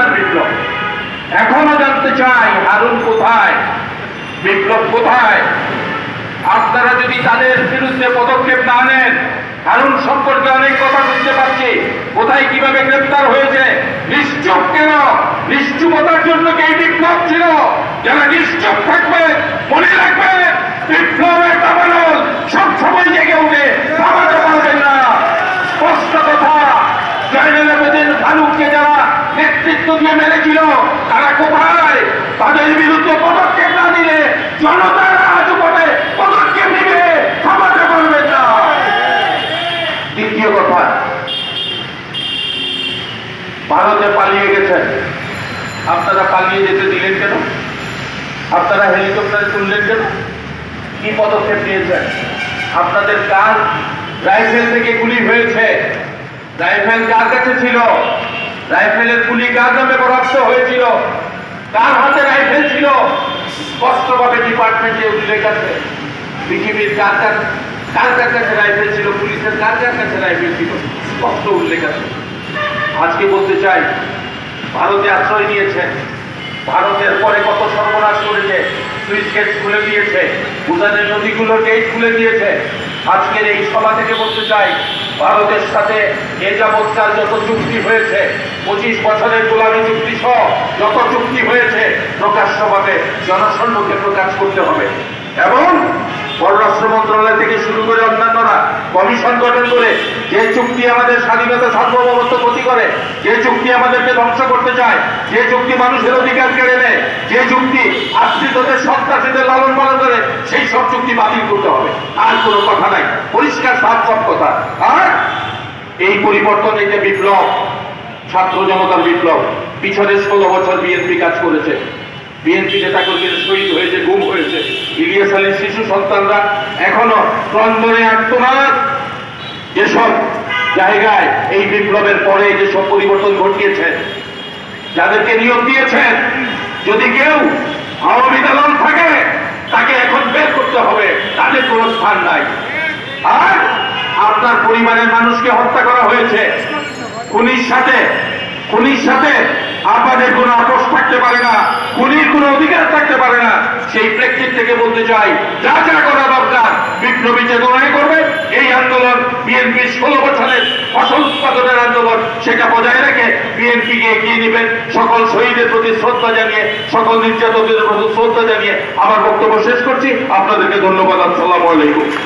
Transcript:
ওনার বিপ্লব। এখনও জানতে চাই হারুন কোথায়? বিপ্লব কোথায়? আপনারা যদি তাদের বিরুদ্ধে পদক্ষেপ না নেন, হারুন সম্পর্কে অনেক কথা শুনতে পাচ্ছি। কোথায় কীভাবে গ্রেপ্তার হয়েছে? নিশ্চুপ কেন? নিশ্চুপতার জন্য কি বিপ্লব ছিল? যারা নিশ্চুপ থাকবে, মনে রাখবে বিপ্লবের দাবানল সবসময় জেগে উঠে থামাতে পারবেন না স্পষ্ট কথা জয়নাল আবেদিন ফারুককে যারা দিয়ে মেরেছিল তারা কোথায়? তাদের বিরুদ্ধে পদক্ষেপ না নিলে জনতার রাজপথে পদক্ষেপ নিবে থামাতে পারবেন না। দ্বিতীয় কথা, ভারতে পালিয়ে গেছেন। আপনারা পালিয়ে যেতে দিলেন কেন? আপনারা হেলিকপ্টারে তুললেন কেন? কি পদক্ষেপ নিয়েছেন? আপনাদের কার রাইফেল থেকে গুলি হয়েছে? রাইফেল কার কাছে ছিল? রাইফেলের গুলি কার নামে বরাদ্দ হয়েছিল? কার হাতে রাইফেল ছিল? স্পষ্টভাবে ডিপার্টমেন্টে উল্লেখ আছে। পৃথিবীর কার কার কার কার কাছে রাইফেল ছিল? পুলিশের কার কার কাছে রাইফেল ছিল? স্পষ্ট উল্লেখ আছে। আজকে বলতে চাই, ভারতে আশ্রয় নিয়েছেন ভারতের পরে কত সর্বনাশ করেছে? সুইচ গেট খুলে দিয়েছে। ভুটানের নদীগুলোর গেট খুলে দিয়েছে। আজকের এই সভা থেকে বলতে চাই ভারতের সাথে এ যাবৎকাল যত চুক্তি হয়েছে, পঁচিশ বছরের গোলামী চুক্তি সহ যত চুক্তি হয়েছে, প্রকাশ্যভাবে জনসম্মুখে প্রকাশ করতে হবে। এবং পররাষ্ট্র মন্ত্রণালয় থেকে শুরু করে অন্যান্যরা কমিশন গঠন করে যে চুক্তি আমাদের স্বাধীনতা সার্বভৌমত্ব ক্ষতি করে, যে চুক্তি আমাদেরকে ধ্বংস করতে চায়, যে চুক্তি মানুষের অধিকার কেড়ে নেয়, যে চুক্তি আশ্রিতদের সন্ত্রাসীদের লালন পালন করে, সেই সব চুক্তি বাতিল করতে হবে। আর কোনো কথা নাই। পরিষ্কার সব কথা। আর এই পরিবর্তন, এই যে বিপ্লব, ছাত্র জনতার বিপ্লব, পিছনে ষোলো বছর বিএনপি কাজ করেছে। বিএনপি নেতাকর্মীরা শহীদ হয়েছে, গুম হয়েছে। ইলিয়াস আলীর শিশু সন্তানরা এখনও ক্রন্দনে আত্মনাদ যেসব জায়গায় এই বিপ্লবের পরে যেসব পরিবর্তন ঘটিয়েছেন যাদেরকে নিয়োগ দিয়েছেন, যদি কেউ আওয়ামী দালাল থাকে, তাকে এখন বের করতে হবে। তাদের কোনো স্থান নাই। আর আপনার পরিবারের মানুষকে হত্যা করা হয়েছে। খুনির সাথে খুনির সাথে আপনাদের কোনো আপোষ থাকতে পারে না, খুনির কোনো অধিকার থাকতে পারে না। সেই প্রেক্ষিত থেকে বলতে চাই, যা যা করা দরকার বিপ্লবী চেতনায় করবে, এই আন্দোলন বিএনপির ষোলো বছরের ফসল উৎপাদনের আন্দোলন, সেটা বজায় রেখে বিএনপিকে এগিয়ে নেবেন। সকল শহীদের প্রতি শ্রদ্ধা জানিয়ে, সকল নির্যাতকদের প্রতি শ্রদ্ধা জানিয়ে আমার বক্তব্য শেষ করছি। আপনাদেরকে ধন্যবাদ। আসসালামু আলাইকুম।